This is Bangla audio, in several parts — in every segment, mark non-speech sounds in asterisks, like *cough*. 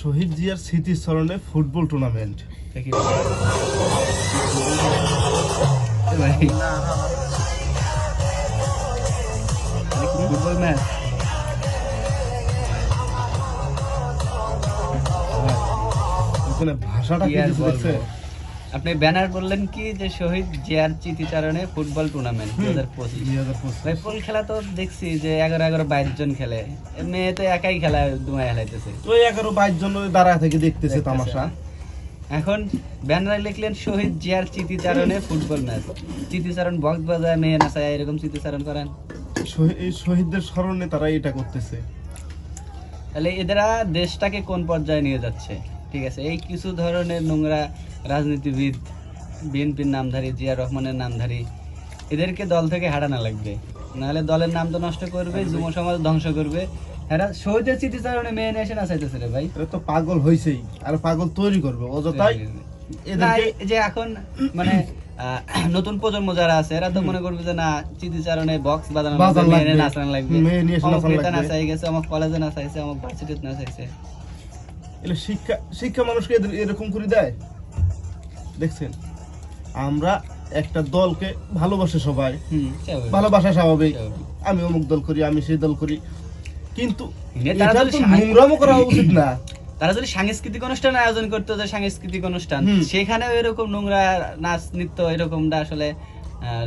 শহীদ জিয়ার স্মৃতিস্মরণে ফুটবল টুর্নামেন্ট। Football match. ওখানে ভাষাটা কি? দেখছে আপনি ব্যানার বললেন কি যে শহীদ জিয়ার স্মৃতিচারণে ফুটবল টুর্নামেন্ট দু হাজার পঁচিশ। ভাই ফুল খেলা তো দেখছি যে এগারো এগারো বাইশ জন খেলে। মেয়ে তো একাই খেলা দুমায় খেলাইতেছে ওই এগারো বাইশ জন দাঁড়ায় থেকে দেখতেছে তামাশা? এখন ব্যানারে লিখলেন শহীদ জিয়ার স্মৃতিচারণে ফুটবল ম্যাচ। স্মৃতিচারণ বক্স বাজায় মেয়ে নাচায় এরকম স্মৃতিচারণ করেন। এই শহীদদের স্মরণে তারা এটা করতেছে। তাহলে এদেরা দেশটাকে কোন পর্যায়ে নিয়ে যাচ্ছে? ঠিক আছে এই কিছু ধরনের নোংরা রাজনীতিবিদ বিএনপির নামধারী জিয়া রহমানের নামধারী এদেরকে দল থেকে হারানো লাগবে। নাহলে দলের নাম তো নষ্ট করবে যুব সমাজ ধ্বংস করবে। এরা শহীদের স্মৃতিচারণে মেয়ে এসে নাচাইতেছে রে ভাই। এরা তো পাগল হয়েছেই আর পাগল তৈরি করবে অযথাই না এই যে এখন মানে নতুন প্রজন্ম যারা আছে এরা তো মনে করবে যে না স্মৃতিচারণে বক্স বাজানো। নাচানো লাগবে। অমুক নেতা নাচাই গেছে অমুক কলেজে নাচাইছে অমুক ভার্সিটিতে নাচাইছে। শিক্ষা শিক্ষা মানুষকে এরকম করে দেয়? দেখছেন? আমরা একটা দলকে ভালোবাসে সবাই। ভালোবাসা স্বাভাবিক। আমি অমুক দল করি আমি সেই দল করি। কিন্তু করা উচিত না। *coughs* তারা যদি সাংস্কৃতিক অনুষ্ঠান আয়োজন করতো যে সাংস্কৃতিক অনুষ্ঠান হুম। সেখানেও এরকম নোংরা নাচ নৃত্য এরকমটা আসলে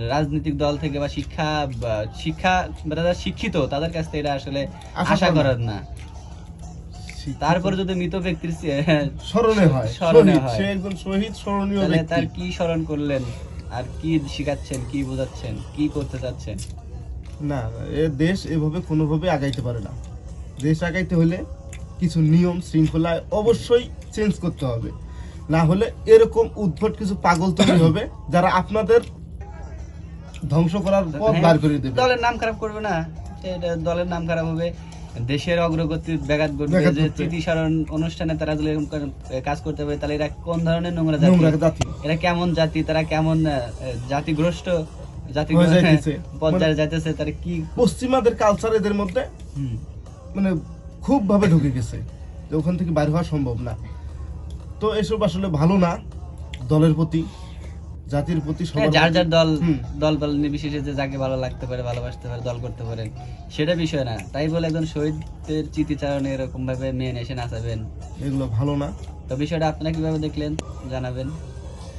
রাজনৈতিক দল থেকে বা শিক্ষা শিক্ষা যারা শিক্ষিত তাদের কাছ থেকে এটা আসলে আশা। করার না। তারপরে যদি মৃত ব্যক্তির স্মরণে হয়। *laughs* স্মরণে হয়। সে একজন শহীদ স্মরণীয় ব্যক্তি। তার কি স্মরণ করলেন? আর কি শিখাচ্ছেন কি বোঝাচ্ছেন কি করতে চাচ্ছেন? না এ দেশ এভাবে কোনোভাবে আগাইতে পারে না। দেশ আগাইতে হলে কিছু নিয়ম শৃঙ্খলা অবশ্যই চেঞ্জ করতে হবে। না হলে এরকম উদ্ভট কিছু পাগল তৈরি *coughs* হবে যারা আপনাদের ধ্বংস করার পথ হ্যাঁ, বার করে দেবে। দলের নাম খারাপ করবে না। দলের নাম খারাপ হবে। দেশের অগ্রগতির ব্যাঘাত ঘটবে যে। স্মৃতিস্মরণ অনুষ্ঠানে তারা যদি এরকম কাজ করতে পারে তাহলে এরা কোন ধরনের নোংরা জাতি? এরা কেমন জাতি? তারা কেমন জাতিগ্রস্ত? জাতি হয়ে। পর্যায়ে যাইতেছে তারা কি? পশ্চিমাদের কালচার এদের মধ্যে। মানে খুব ভাবে ঢুকে গেছে যে ওখান থেকে বাইরে হওয়া সম্ভব না। তো এসব আসলে ভালো না দলের প্রতি। জাতির প্রতি হ্যাঁ, যার যার। দল দল বল নির্বিশেষে যে যাকে ভালো লাগতে পারে ভালোবাসতে পারে দল করতে পারে সেটা বিষয় না। তাই বলে একজন শহীদের চিতিচারণে এরকম ভাবে মেন এসে নাচাবেন। এগুলো ভালো না। তো বিষয়টা আপনারা কীভাবে দেখলেন? জানাবেন।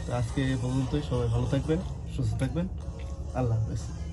তো আজকে এ পর্যন্তই। সবাই ভালো থাকবেন সুস্থ থাকবেন। আল্লাহ হাফেজ।